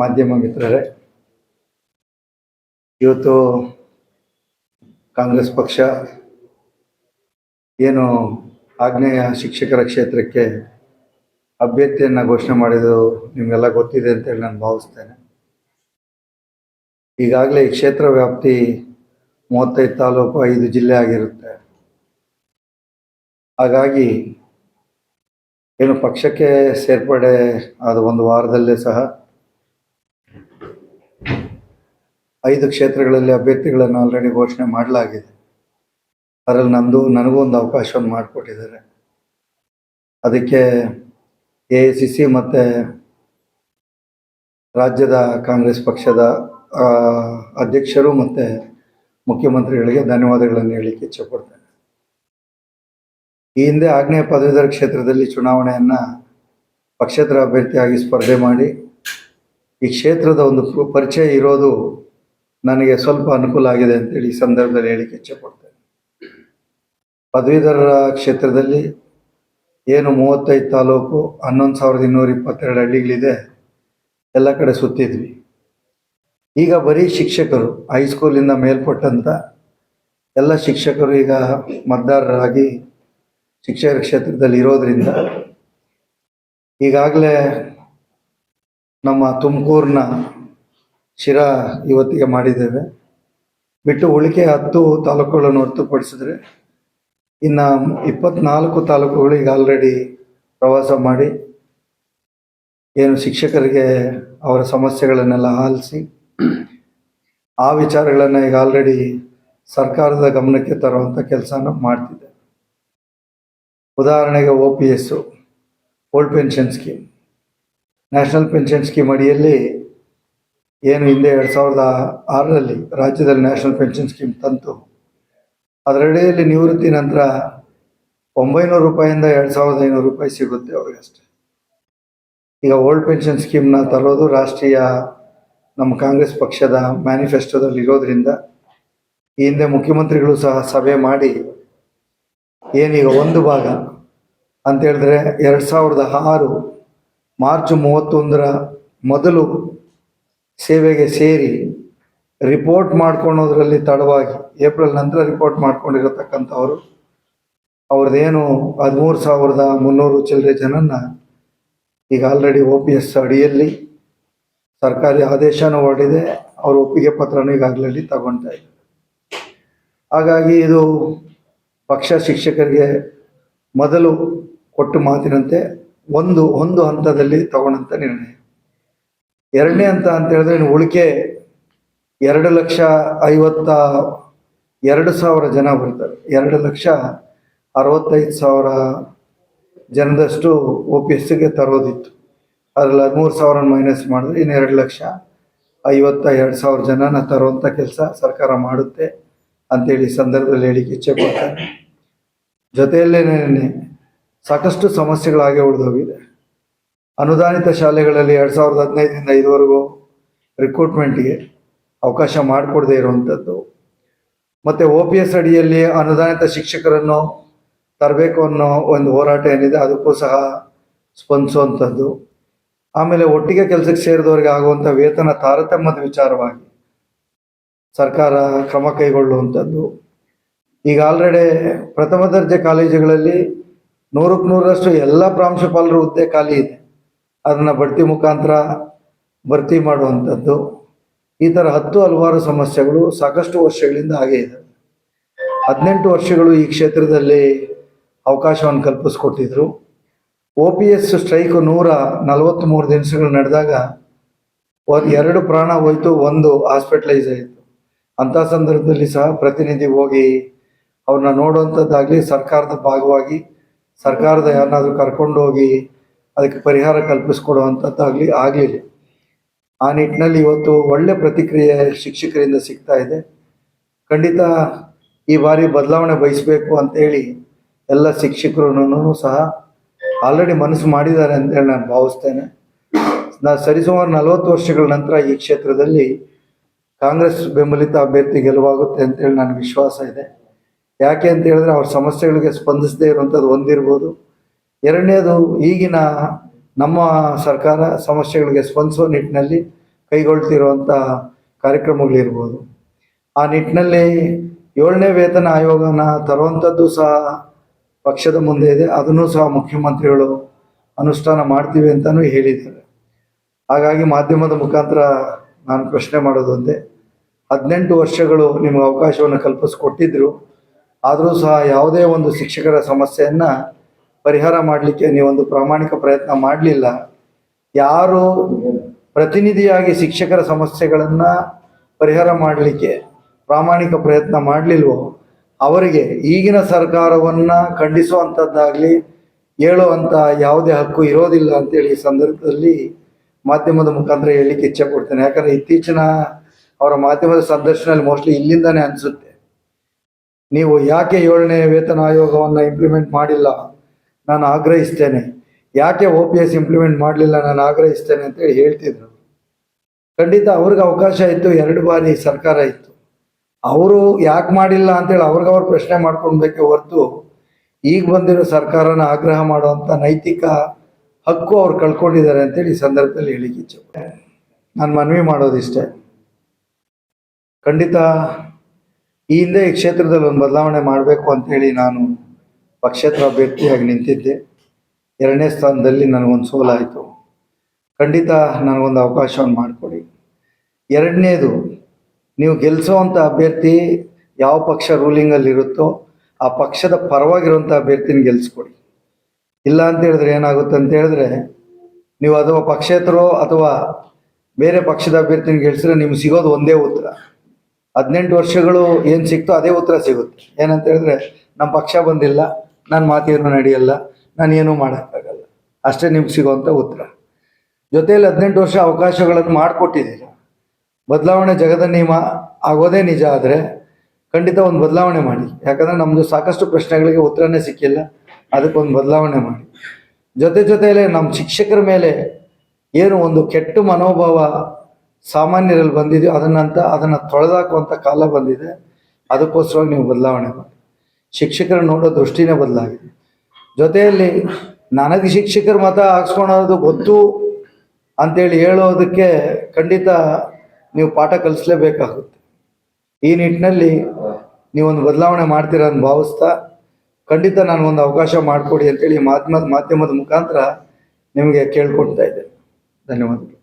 ಮಾಧ್ಯಮ ಮಿತ್ರರೇ, ಇವತ್ತು ಕಾಂಗ್ರೆಸ್ ಪಕ್ಷ ಏನು ಆಗ್ನೇಯ ಶಿಕ್ಷಕರ ಕ್ಷೇತ್ರಕ್ಕೆ ಅಭ್ಯರ್ಥಿಯನ್ನು ಘೋಷಣೆ ಮಾಡಿದ್ದು ನಿಮಗೆಲ್ಲ ಗೊತ್ತಿದೆ ಅಂತೇಳಿ ನಾನು ಭಾವಿಸ್ತೇನೆ. ಈಗಾಗಲೇ ಈ ಕ್ಷೇತ್ರ ವ್ಯಾಪ್ತಿ ಮೂವತ್ತೈದು ತಾಲೂಕು ಐದು ಜಿಲ್ಲೆ ಆಗಿರುತ್ತೆ. ಹಾಗಾಗಿ ಏನು ಪಕ್ಷಕ್ಕೆ ಸೇರ್ಪಡೆ ಆದ ಒಂದು ವಾರದಲ್ಲೇ ಸಹ ಐದು ಕ್ಷೇತ್ರಗಳಲ್ಲಿ ಅಭ್ಯರ್ಥಿಗಳನ್ನು ಆಲ್ರೆಡಿ ಘೋಷಣೆ ಮಾಡಲಾಗಿದೆ. ಅದರಲ್ಲಿ ನಮ್ಮದು ನನಗೂ ಒಂದು ಅವಕಾಶವನ್ನು ಮಾಡಿಕೊಟ್ಟಿದ್ದಾರೆ. ಅದಕ್ಕೆ ಎ ಐ ಸಿ ಸಿ ಮತ್ತು ರಾಜ್ಯದ ಕಾಂಗ್ರೆಸ್ ಪಕ್ಷದ ಅಧ್ಯಕ್ಷರು ಮತ್ತು ಮುಖ್ಯಮಂತ್ರಿಗಳಿಗೆ ಧನ್ಯವಾದಗಳನ್ನು ಹೇಳಲಿಕ್ಕೆ ಇಚ್ಛೆಪಡ್ತೇನೆ. ಈ ಹಿಂದೆ ಆಗ್ನೇಯ ಪದವೀಧರ ಕ್ಷೇತ್ರದಲ್ಲಿ ಚುನಾವಣೆಯನ್ನು ಪಕ್ಷೇತರ ಅಭ್ಯರ್ಥಿಯಾಗಿ ಸ್ಪರ್ಧೆ ಮಾಡಿ, ಈ ಕ್ಷೇತ್ರದ ಒಂದು ಪರಿಚಯ ಇರೋದು ನನಗೆ ಸ್ವಲ್ಪ ಅನುಕೂಲ ಆಗಿದೆ ಅಂತೇಳಿ ಈ ಸಂದರ್ಭದಲ್ಲಿ ಹೇಳಿಕ್ಕೆ ಇಚ್ಛೆಪಡ್ತೇನೆ ಪದವೀಧರರ ಕ್ಷೇತ್ರದಲ್ಲಿ ಏನು ಮೂವತ್ತೈದು ತಾಲೂಕು, ಹನ್ನೊಂದು ಸಾವಿರದ ಇನ್ನೂರ ಇಪ್ಪತ್ತೆರಡು ಹಳ್ಳಿಗಳಿದೆ, ಎಲ್ಲ ಕಡೆ ಸುತ್ತಿದ್ವಿ. ಈಗ ಬರೀ ಶಿಕ್ಷಕರು ಹೈಸ್ಕೂಲಿಂದ ಮೇಲ್ಪಟ್ಟಂತ ಎಲ್ಲ ಶಿಕ್ಷಕರು ಈಗ ಮತದಾರರಾಗಿ ಶಿಕ್ಷಕರ ಕ್ಷೇತ್ರದಲ್ಲಿ ಇರೋದ್ರಿಂದ ಈಗಾಗಲೇ ನಮ್ಮ ತುಮಕೂರಿನ ಶಿರಾ ಇವತ್ತಿಗೆ ಮಾಡಿದ್ದೇವೆ. ಬಿಟ್ಟು ಉಳಿಕೆ ಹತ್ತು ತಾಲೂಕುಗಳನ್ನು ಹೊರತುಪಡಿಸಿದ್ರೆ ಇನ್ನು ಇಪ್ಪತ್ನಾಲ್ಕು ಈಗ ಆಲ್ರೆಡಿ ಪ್ರವಾಸ ಮಾಡಿ ಏನು ಶಿಕ್ಷಕರಿಗೆ ಅವರ ಸಮಸ್ಯೆಗಳನ್ನೆಲ್ಲ ಆಲಿಸಿ ಆ ವಿಚಾರಗಳನ್ನು ಈಗ ಆಲ್ರೆಡಿ ಸರ್ಕಾರದ ಗಮನಕ್ಕೆ ತರುವಂಥ ಕೆಲಸನ ಮಾಡ್ತಿದೆ ಉದಾಹರಣೆಗೆ O P S old pension scheme national pension scheme ಅಡಿಯಲ್ಲಿ ಏನು ಹಿಂದೆ ಎರಡು ಸಾವಿರದ ಆರರಲ್ಲಿ ರಾಜ್ಯದಲ್ಲಿ ನ್ಯಾಷನಲ್ ಪೆನ್ಷನ್ ಸ್ಕೀಮ್ ತಂತು. ಅದರಡಿಯಲ್ಲಿ ನಿವೃತ್ತಿ ನಂತರ ಒಂಬೈನೂರು ರೂಪಾಯಿಂದ ಎರಡು ಸಾವಿರದ ಐನೂರು ರೂಪಾಯಿ ಸಿಗುತ್ತೆ ಅವ್ರಿಗಷ್ಟೇ ಈಗ ಓಲ್ಡ್ ಪೆನ್ಷನ್ ಸ್ಕೀಮ್ನ ತರೋದು ರಾಷ್ಟ್ರೀಯ ನಮ್ಮ ಕಾಂಗ್ರೆಸ್ ಪಕ್ಷದ ಮ್ಯಾನಿಫೆಸ್ಟೋದಲ್ಲಿ ಇರೋದ್ರಿಂದ ಈ ಹಿಂದೆ ಮುಖ್ಯಮಂತ್ರಿಗಳು ಸಹ ಸಭೆ ಮಾಡಿ ಏನೀಗ ಒಂದು ಭಾಗ ಅಂತ ಹೇಳಿದ್ರೆ ಎರಡು ಸಾವಿರದ ಆರು ಮಾರ್ಚ್ ಮೂವತ್ತೊಂದರ ಮೊದಲು ಸೇವೆಗೆ ಸೇರಿ ರಿಪೋರ್ಟ್ ಮಾಡ್ಕೊಳೋದ್ರಲ್ಲಿ ತಡವಾಗಿ ಏಪ್ರಿಲ್ ನಂತರ ರಿಪೋರ್ಟ್ ಮಾಡ್ಕೊಂಡಿರತಕ್ಕಂಥವ್ರು, ಅವ್ರದ್ದೇನು ಹದಿಮೂರು ಸಾವಿರದ ಮುನ್ನೂರು ಚಿಲ್ಲರೆ ಜನನ್ನ ಈಗ ಆಲ್ರೆಡಿ ಒ ಪಿ ಎಸ್ ಅಡಿಯಲ್ಲಿ ಸರ್ಕಾರಿ ಆದೇಶನೂ ಹೊರಡಿದೆ, ಅವ್ರ ಒಪ್ಪಿಗೆ ಪತ್ರನೂ ಈಗಾಗಲೇ ತಗೊಳ್ತಾ ಇದ್ದಾರೆ. ಹಾಗಾಗಿ ಇದು ಪಕ್ಷ ಶಿಕ್ಷಕರಿಗೆ ಮೊದಲು ಕೊಟ್ಟು ಮಾತಿನಂತೆ ಒಂದು ಒಂದು ಹಂತದಲ್ಲಿ ತಗೊಂಡಂಥ ನಿರ್ಣಯ. ಎರಡನೇ ಅಂತ ಅಂತ ಹೇಳಿದ್ರೆ ಉಳಿಕೆ ಎರಡು ಲಕ್ಷ ಐವತ್ತ ಎರಡು ಸಾವಿರ ಜನ ಬರ್ತಾರೆ. ಎರಡು ಲಕ್ಷ ಅರವತ್ತೈದು ಸಾವಿರ ಜನದಷ್ಟು ಒ ಪಿ ಎಸ್ಗೆ ತರೋದಿತ್ತು. ಅದರಲ್ಲಿ ಹದಿಮೂರು ಸಾವಿರ ಮೈನಸ್ ಮಾಡಿದ್ರೆ ಇನ್ನು ಎರಡು ಲಕ್ಷ ಐವತ್ತ ಎರಡು ಸಾವಿರ ಜನನ ತರುವಂಥ ಕೆಲಸ ಸರ್ಕಾರ ಮಾಡುತ್ತೆ ಅಂತೇಳಿ ಸಂದರ್ಭದಲ್ಲಿ ಹೇಳಿಕೆ ಇಚ್ಛೆ ಪಡ್ತಾರೆ ಜೊತೆಯಲ್ಲೇ ಸಾಕಷ್ಟು ಸಮಸ್ಯೆಗಳಾಗೆ ಉಳಿದೋಗಿದೆ ಅನುದಾನಿತ ಶಾಲೆಗಳಲ್ಲಿ ಎರಡು ಸಾವಿರದ ಹದಿನೈದರಿಂದ ಇದುವರೆಗೂ ರಿಕ್ರೂಟ್ಮೆಂಟ್ಗೆ ಅವಕಾಶ ಮಾಡಿಕೊಡದೇ ಇರುವಂಥದ್ದು ಮತ್ತು ಒ ಪಿ ಎಸ್ ಅಡಿಯಲ್ಲಿ ಅನುದಾನಿತ ಶಿಕ್ಷಕರನ್ನು ತರಬೇಕು ಅನ್ನೋ ಒಂದು ಹೋರಾಟ ಏನಿದೆ, ಅದಕ್ಕೂ ಸಹ ಸ್ಪಂದಿಸುವಂಥದ್ದು ಆಮೇಲೆ ಒಟ್ಟಿಗೆ ಕೆಲಸಕ್ಕೆ ಸೇರಿದವರಿಗೆ ಆಗುವಂಥ ವೇತನ ತಾರತಮ್ಯದ ವಿಚಾರವಾಗಿ ಸರ್ಕಾರ ಕ್ರಮ ಕೈಗೊಳ್ಳುವಂಥದ್ದು ಈಗ ಆಲ್ರೆಡಿ ಪ್ರಥಮ ದರ್ಜೆ ಕಾಲೇಜುಗಳಲ್ಲಿ ನೂರಕ್ಕೆ ನೂರರಷ್ಟು ಎಲ್ಲ ಪ್ರಾಂಶುಪಾಲರ ಹುದ್ದೆ ಖಾಲಿ ಇದೆ. ಅದನ್ನು ಬಡ್ತಿ ಮುಖಾಂತರ ಭರ್ತಿ ಮಾಡುವಂಥದ್ದು. ಈ ಥರ ಹತ್ತು ಹಲವಾರು ಸಮಸ್ಯೆಗಳು ಸಾಕಷ್ಟು ವರ್ಷಗಳಿಂದ ಹಾಗೇ ಇದೆ. ಹದಿನೆಂಟು ವರ್ಷಗಳು ಈ ಕ್ಷೇತ್ರದಲ್ಲಿ ಅವಕಾಶವನ್ನು ಕಲ್ಪಿಸ್ಕೊಟ್ಟಿದ್ರು. ಒ ಪಿ ಎಸ್ ಸ್ಟ್ರೈಕ್ ನೂರ ನಲವತ್ತ್ಮೂರು ದಿನಗಳು ನಡೆದಾಗ ಎರಡು ಪ್ರಾಣ ಹೋಯ್ತು, ಒಂದು ಹಾಸ್ಪಿಟಲೈಸ್ ಆಯಿತು. ಅಂಥ ಸಂದರ್ಭದಲ್ಲಿ ಸಹ ಪ್ರತಿನಿಧಿ ಹೋಗಿ ಅವ್ರನ್ನ ನೋಡುವಂಥದ್ದಾಗಲಿ ಸರ್ಕಾರದ ಭಾಗವಾಗಿ ಸರ್ಕಾರದ ಯಾರನ್ನಾದ್ರೂ ಕರ್ಕೊಂಡು ಹೋಗಿ ಅದಕ್ಕೆ ಪರಿಹಾರ ಕಲ್ಪಿಸ್ಕೊಡುವಂಥದ್ದಾಗಲಿ ಆಗಲಿಲ್ಲ. ಆ ನಿಟ್ಟಿನಲ್ಲಿ ಇವತ್ತು ಒಳ್ಳೆ ಪ್ರತಿಕ್ರಿಯೆ ಶಿಕ್ಷಕರಿಂದ ಸಿಗ್ತಾ ಇದೆ. ಖಂಡಿತ ಈ ಬಾರಿ ಬದಲಾವಣೆ ಬಯಸಬೇಕು ಅಂತೇಳಿ ಎಲ್ಲ ಶಿಕ್ಷಕರು ಸಹ ಆಲ್ರೆಡಿ ಮನಸ್ಸು ಮಾಡಿದ್ದಾರೆ ಅಂತೇಳಿ ನಾನು ಭಾವಿಸ್ತೇನೆ. ನಾ ಸರಿಸುಮಾರು ನಲವತ್ತು ವರ್ಷಗಳ ನಂತರ ಈ ಕ್ಷೇತ್ರದಲ್ಲಿ ಕಾಂಗ್ರೆಸ್ ಬೆಂಬಲಿತ ಅಭ್ಯರ್ಥಿ ಗೆಲುವಾಗುತ್ತೆ ಅಂತೇಳಿ ನನಗೆ ವಿಶ್ವಾಸ ಇದೆ. ಯಾಕೆ ಅಂತ ಹೇಳಿದ್ರೆ ಅವ್ರ ಸಮಸ್ಯೆಗಳಿಗೆ ಸ್ಪಂದಿಸದೇ ಇರುವಂಥದ್ದು ಒಂದಿರ್ಬೋದು. ಎರಡನೇದು ಈಗಿನ ನಮ್ಮ ಸರ್ಕಾರ ಸಮಸ್ಯೆಗಳಿಗೆ ಸ್ಪಂದಿಸುವ ನಿಟ್ಟಿನಲ್ಲಿ ಕೈಗೊಳ್ತಿರುವಂಥ ಕಾರ್ಯಕ್ರಮಗಳಿರ್ಬೋದು. ಆ ನಿಟ್ಟಿನಲ್ಲಿ ಏಳನೇ ವೇತನ ಆಯೋಗನ ತರುವಂಥದ್ದು ಸಹ ಪಕ್ಷದ ಮುಂದೆ ಇದೆ. ಅದನ್ನು ಸಹ ಮುಖ್ಯಮಂತ್ರಿಗಳು ಅನುಷ್ಠಾನ ಮಾಡ್ತೀವಿ ಅಂತಲೂ ಹೇಳಿದ್ದಾರೆ. ಹಾಗಾಗಿ ಮಾಧ್ಯಮದ ಮುಖಾಂತರ ನಾನು ಪ್ರಶ್ನೆ ಮಾಡೋದು ಒಂದೇ. ಹದಿನೆಂಟು ವರ್ಷಗಳು ನಿಮಗೆ ಅವಕಾಶವನ್ನು ಕಲ್ಪಿಸ್ಕೊಟ್ಟಿದ್ರು. ಆದರೂ ಸಹ ಯಾವುದೇ ಒಂದು ಶಿಕ್ಷಕರ ಸಮಸ್ಯೆಯನ್ನು ಪರಿಹಾರ ಮಾಡಲಿಕ್ಕೆ ನೀವೊಂದು ಪ್ರಾಮಾಣಿಕ ಪ್ರಯತ್ನ ಮಾಡಲಿಲ್ಲ. ಯಾರು ಪ್ರತಿನಿಧಿಯಾಗಿ ಶಿಕ್ಷಕರ ಸಮಸ್ಯೆಗಳನ್ನು ಪರಿಹಾರ ಮಾಡಲಿಕ್ಕೆ ಪ್ರಾಮಾಣಿಕ ಪ್ರಯತ್ನ ಮಾಡಲಿಲ್ವೋ, ಅವರಿಗೆ ಈಗಿನ ಸರ್ಕಾರವನ್ನು ಖಂಡಿಸುವಂಥದ್ದಾಗಲಿ ಹೇಳುವಂಥ ಯಾವುದೇ ಹಕ್ಕು ಇರೋದಿಲ್ಲ ಅಂತೇಳಿ ಈ ಸಂದರ್ಭದಲ್ಲಿ ಮಾಧ್ಯಮದ ಮುಖಾಂತರ ಹೇಳಲಿಕ್ಕೆ ಇಚ್ಛೆ ಕೊಡ್ತೇನೆ ಯಾಕಂದರೆ ಇತ್ತೀಚಿನ ಅವರ ಮಾಧ್ಯಮದ ಸಂದರ್ಶನದಲ್ಲಿ ಮೋಸ್ಟ್ಲಿ ಇಲ್ಲಿಂದನೇ ಅನಿಸುತ್ತೆ. ನೀವು ಯಾಕೆ ಏಳನೇ ವೇತನ ಆಯೋಗವನ್ನು ಇಂಪ್ಲಿಮೆಂಟ್ ಮಾಡಿಲ್ಲ? ನಾನು ಆಗ್ರಹಿಸ್ತೇನೆ. ಯಾಕೆ ಒ ಪಿ ಎಸ್ ಇಂಪ್ಲಿಮೆಂಟ್ ಮಾಡಲಿಲ್ಲ ನಾನು ಆಗ್ರಹಿಸ್ತೇನೆ ಅಂತೇಳಿ ಹೇಳ್ತಿದ್ರು. ಖಂಡಿತ ಅವ್ರಿಗೆ ಅವಕಾಶ ಇತ್ತು, ಎರಡು ಬಾರಿ ಸರ್ಕಾರ ಇತ್ತು. ಅವರು ಯಾಕೆ ಮಾಡಿಲ್ಲ ಅಂತೇಳಿ ಅವ್ರಿಗವ್ರು ಪ್ರಶ್ನೆ ಮಾಡ್ಕೊಳ್ಬೇಕೆ ಹೊರತು ಈಗ ಬಂದಿರೋ ಸರ್ಕಾರನ ಆಗ್ರಹ ಮಾಡುವಂಥ ನೈತಿಕ ಹಕ್ಕು ಅವ್ರು ಕಳ್ಕೊಂಡಿದ್ದಾರೆ ಅಂತೇಳಿ ಈ ಸಂದರ್ಭದಲ್ಲಿ ಹೇಳಿಕಿಚ್ಚು ನಾನು ಮನವಿ ಮಾಡೋದಿಷ್ಟೇ ಖಂಡಿತ ಈ ಹಿಂದೆ ಈ ಕ್ಷೇತ್ರದಲ್ಲಿ ಒಂದು ಬದಲಾವಣೆ ಮಾಡಬೇಕು ಅಂತೇಳಿ ನಾನು ಪಕ್ಷೇತರ ಅಭ್ಯರ್ಥಿಯಾಗಿ ನಿಂತಿದ್ದೆ. ಎರಡನೇ ಸ್ಥಾನದಲ್ಲಿ ನನಗೊಂದು ಸೋಲಾಯಿತು. ಖಂಡಿತ ನನಗೊಂದು ಅವಕಾಶವನ್ನು ಮಾಡಿಕೊಡಿ. ಎರಡನೇದು, ನೀವು ಗೆಲ್ಲಿಸೋವಂಥ ಅಭ್ಯರ್ಥಿ ಯಾವ ಪಕ್ಷ ರೂಲಿಂಗಲ್ಲಿ ಇರುತ್ತೋ ಆ ಪಕ್ಷದ ಪರವಾಗಿರುವಂಥ ಅಭ್ಯರ್ಥಿನ ಗೆಲ್ಲಿಸ್ಕೊಡಿ ಇಲ್ಲ ಅಂತ ಹೇಳಿದ್ರೆ ಏನಾಗುತ್ತೆ ಅಂತ ಹೇಳಿದ್ರೆ, ನೀವು ಅಥವಾ ಪಕ್ಷೇತರೋ ಅಥವಾ ಬೇರೆ ಪಕ್ಷದ ಅಭ್ಯರ್ಥಿನ ಗೆಲ್ಸಿದ್ರೆ ನಿಮ್ಗೆ ಸಿಗೋದು ಒಂದೇ ಉತ್ತರ. ಹದಿನೆಂಟು ವರ್ಷಗಳು ಏನು ಸಿಕ್ತೋ ಅದೇ ಉತ್ತರ ಸಿಗುತ್ತೆ. ಏನಂತ ಹೇಳಿದ್ರೆ, ನಮ್ಮ ಪಕ್ಷ ಬಂದಿಲ್ಲ. ನನ್ನ ಮಾತೇನು ನಡೆಯಲ್ಲ ನಾನು ಏನೂ ಮಾಡೋಕ್ಕಾಗಲ್ಲ. ಅಷ್ಟೇ ನಿಮ್ಗೆ ಸಿಗುವಂಥ ಉತ್ತರ. ಜೊತೆಯಲ್ಲಿ ಹದಿನೆಂಟು ವರ್ಷ ಅವಕಾಶಗಳನ್ನು ಮಾಡಿಕೊಟ್ಟಿದ್ದೀರ? ಬದಲಾವಣೆ ಜಗದ ನಿಯಮ ಆಗೋದೇ ನಿಜ ಆದರೆ ಖಂಡಿತ ಒಂದು ಬದಲಾವಣೆ ಮಾಡಿ. ಯಾಕಂದರೆ ನಮ್ಮದು ಸಾಕಷ್ಟು ಪ್ರಶ್ನೆಗಳಿಗೆ ಉತ್ತರನೇ ಸಿಕ್ಕಿಲ್ಲ ಅದಕ್ಕೊಂದು ಬದಲಾವಣೆ ಮಾಡಿ. ಜೊತೆ ಜೊತೆಯಲ್ಲೇ ನಮ್ಮ ಶಿಕ್ಷಕರ ಮೇಲೆ ಏನು ಒಂದು ಕೆಟ್ಟ ಮನೋಭಾವ ಸಾಮಾನ್ಯರಲ್ಲಿ ಬಂದಿದೆಯೋ ಅದನ್ನಂತ, ಅದನ್ನು ತೊಳೆದಾಕುವಂಥ ಕಾಲ ಬಂದಿದೆ. ಅದಕ್ಕೋಸ್ಕರವಾಗಿ ನೀವು ಬದಲಾವಣೆ ಮಾಡಿ. ಶಿಕ್ಷಕರ ನೋಡೋ ದೃಷ್ಟಿನೇ ಬದಲಾಗಿದೆ. ಜೊತೆಯಲ್ಲಿ ನನಗೆ ಶಿಕ್ಷಕರ ಮತ ಹಾಕ್ಸ್ಕೊಳೋದು ಗೊತ್ತು ಅಂತೇಳಿ ಹೇಳೋದಕ್ಕೆ ಖಂಡಿತ ನೀವು ಪಾಠ ಕಲಿಸ್ಲೇಬೇಕಾಗುತ್ತೆ. ಈ ನಿಟ್ಟಿನಲ್ಲಿ ನೀವೊಂದು ಬದಲಾವಣೆ ಮಾಡ್ತೀರ ಅಂತ ಭಾವಿಸ್ತಾ ಖಂಡಿತ ಒಂದು ಅವಕಾಶ ಮಾಡಿಕೊಡಿ ಅಂತೇಳಿ ಮಾಧ್ಯಮ ಮಾಧ್ಯಮದ ಮುಖಾಂತರ ನಿಮಗೆ ಕೇಳ್ಕೊಡ್ತಾ ಇದ್ದೇನೆ. ಧನ್ಯವಾದಗಳು.